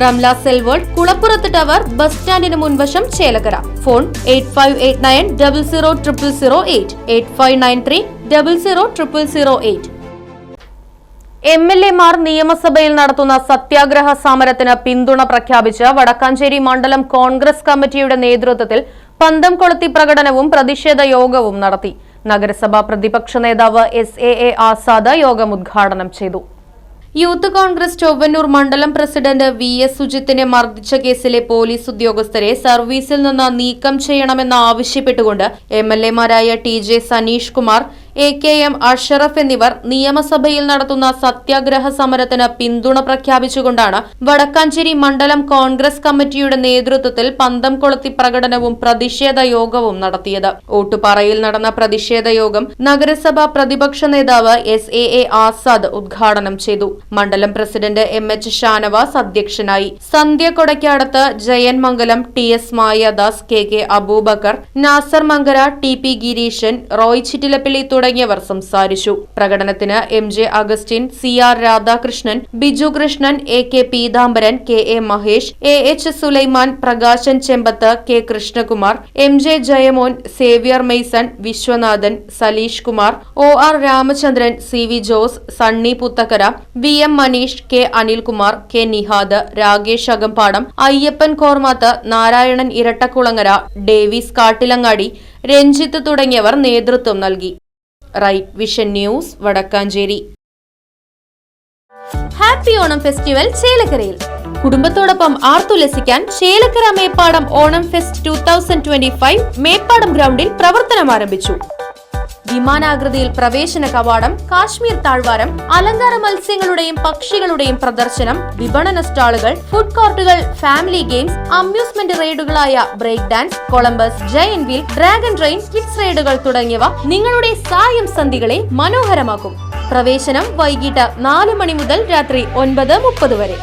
Ramla cell world കുളപ്പുറത്ത് tower bus സ്റ്റാൻഡിന് മുൻവശം Chelakkara phone eight five eight nine double zero triple zero eight. Eight five nine three double zero triple zero eight. M L എമാർ നിയമസഭയിൽ നടത്തുന്ന സത്യാഗ്രഹ സമരത്തിന് പിന്തുണ പ്രഖ്യാപിച്ച് വടക്കാഞ്ചേരി മണ്ഡലം കോൺഗ്രസ് കമ്മിറ്റിയുടെ നേതൃത്വത്തിൽ പന്തം കൊളുത്തി പ്രകടനവും പ്രതിഷേധ യോഗവും നടത്തി. നഗരസഭാ പ്രതിപക്ഷ നേതാവ് എസ് എ എ ആസാദ് യോഗം ഉദ്ഘാടനം ചെയ്തു. യൂത്ത് കോൺഗ്രസ് ചൊവ്വന്നൂർ മണ്ഡലം പ്രസിഡന്റ് വി എസ് സുജിത്തിനെ മർദ്ദിച്ച കേസിലെ പോലീസ് ഉദ്യോഗസ്ഥരെ സർവീസിൽ നിന്ന് നീക്കം ചെയ്യണമെന്ന് ആവശ്യപ്പെട്ടുകൊണ്ട് M L എമാരായ T J Saneesh Kumar A K M Ashraf എന്നിവർ നിയമസഭയിൽ നടത്തുന്ന സത്യാഗ്രഹ സമരത്തിന് പിന്തുണ പ്രഖ്യാപിച്ചുകൊണ്ടാണ് വടക്കാഞ്ചേരി മണ്ഡലം കോൺഗ്രസ് കമ്മിറ്റിയുടെ നേതൃത്വത്തിൽ പന്തം കൊളുത്തി പ്രകടനവും പ്രതിഷേധ യോഗവും നടത്തിയത്. ഓട്ടുപാറയിൽ നടന്ന പ്രതിഷേധ യോഗം നഗരസഭാ പ്രതിപക്ഷ നേതാവ് എസ് എ എ ആസാദ് ഉദ്ഘാടനം ചെയ്തു. മണ്ഡലം പ്രസിഡന്റ് എം എച്ച് ഷാനവാസ് അധ്യക്ഷനായി. Sandhya Kodakkadath Jayan Mangalam T S Mayadas K K Aboobacker Nasar Mankara T P Gireeshan Roy Chittilappilly തുടങ്ങിയവർ സംസാരിച്ചു. പ്രകടനത്തിന് M J Augustine C R Radhakrishnan Biju Krishnan A K Peethambaran K A Mahesh A H Sulaiman Prakashan Chembath K Krishnakumar M J Jayamon Xavier Mason Vishwanathan Saleesh Kumar O R Ramachandran C V Jose Sunny Puthakkara V M Maneesh K Anilkumar K Nihad Rakesh Akampadam Ayyappan Kormath Narayanan Irattakulangara Davis Kattilangadi Ranjith തുടങ്ങിയവർ നേതൃത്വം നൽകി. Right vision news Vadakkanchery. Happy Onam festival ചേലക്കരയിൽ. കുടുംബത്തോടൊപ്പം ആർത്തുലസിക്കാൻ Chelakkara Meppadam Onam fest two thousand twenty five Meppadam ഗ്രൗണ്ടിൽ പ്രവർത്തനം ആരംഭിച്ചു വിമാനാകൃതിയിൽ പ്രവേശന കവാടം കാശ്മീർ താഴ്വാരം അലങ്കാര മത്സ്യങ്ങളുടെയും പക്ഷികളുടെയും പ്രദർശനം വിപണന സ്റ്റാളുകൾ ഫുഡ് കോർട്ടുകൾ family games amusement റൈഡുകളായ break dance Columbus giant wheel dragon train kids റൈഡുകൾ തുടങ്ങിയവ നിങ്ങളുടെ സായം സന്ധികളെ മനോഹരമാക്കും. പ്രവേശനം വൈകിട്ട് നാല് മണി മുതൽ രാത്രി ഒൻപത് മുപ്പത് വരെ.